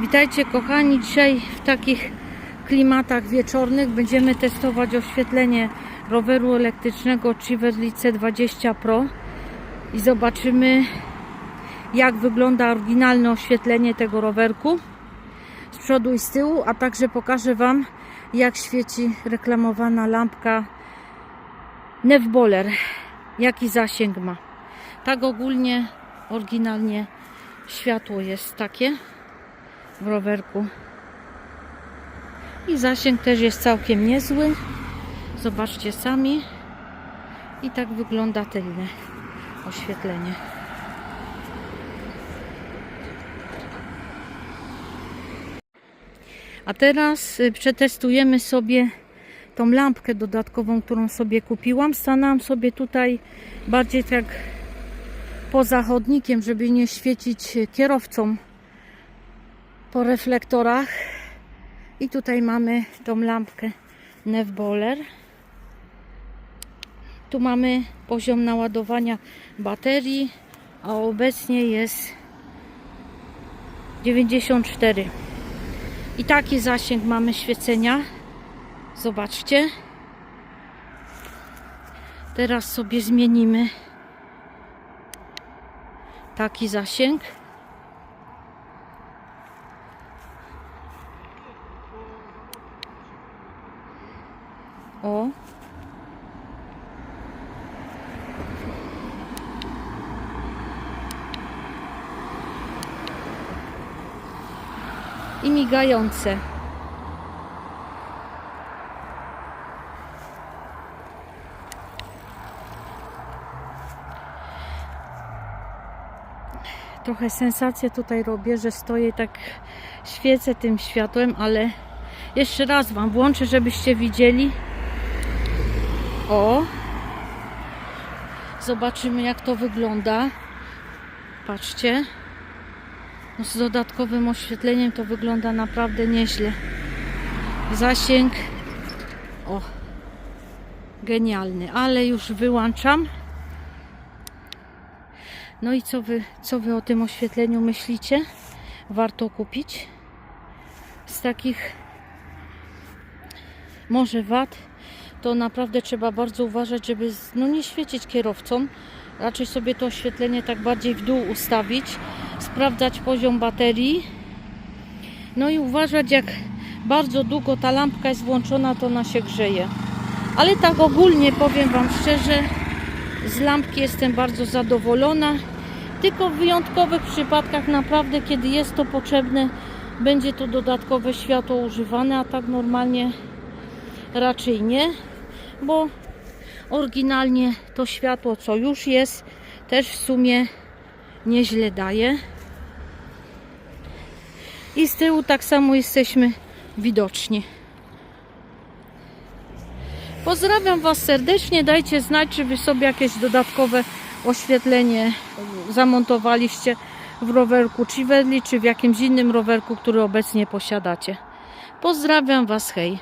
Witajcie kochani, dzisiaj w takich klimatach wieczornych będziemy testować oświetlenie roweru elektrycznego Chiverly C20 Pro i zobaczymy jak wygląda oryginalne oświetlenie tego rowerku z przodu i z tyłu, a także pokażę Wam jak świeci reklamowana lampka Nevboler, jaki zasięg ma. Tak ogólnie, oryginalnie światło jest takie w rowerku. I zasięg też jest całkiem niezły. Zobaczcie sami. I tak wygląda tylne oświetlenie. A teraz y, przetestujemy sobie tą lampkę dodatkową, którą sobie kupiłam. Stanęłam sobie tutaj bardziej tak poza chodnikiem, żeby nie świecić kierowcom po reflektorach. I tutaj mamy tą lampkę Nevboler. Tu mamy poziom naładowania baterii, a obecnie jest 94. I taki zasięg mamy świecenia. Zobaczcie. Teraz sobie zmienimy taki zasięg. O. I migające. Trochę sensację tutaj robię, że stoję tak świecę tym światłem, ale jeszcze raz Wam włączę, żebyście widzieli. O! Zobaczymy jak to wygląda. Patrzcie. No z dodatkowym oświetleniem to wygląda naprawdę nieźle. Zasięg. O! Genialny, ale już wyłączam. No i co wy, co wy o tym oświetleniu myślicie? Warto kupić? Z takich może wad, to naprawdę trzeba bardzo uważać, żeby no nie świecić kierowcom. Raczej sobie to oświetlenie tak bardziej w dół ustawić, sprawdzać poziom baterii. No i uważać, jak bardzo długo ta lampka jest włączona, to ona się grzeje. Ale tak ogólnie powiem Wam szczerze, z lampki jestem bardzo zadowolona. Tylko w wyjątkowych przypadkach, naprawdę, kiedy jest to potrzebne, będzie to dodatkowe światło używane, a tak normalnie raczej nie, bo oryginalnie to światło, co już jest, też w sumie nieźle daje. I z tyłu tak samo jesteśmy widoczni. Pozdrawiam Was serdecznie. Dajcie znać, czy Wy sobie jakieś dodatkowe oświetlenie zamontowaliście w rowerku Chiverly, czy w jakimś innym rowerku, który obecnie posiadacie. Pozdrawiam Was, hej!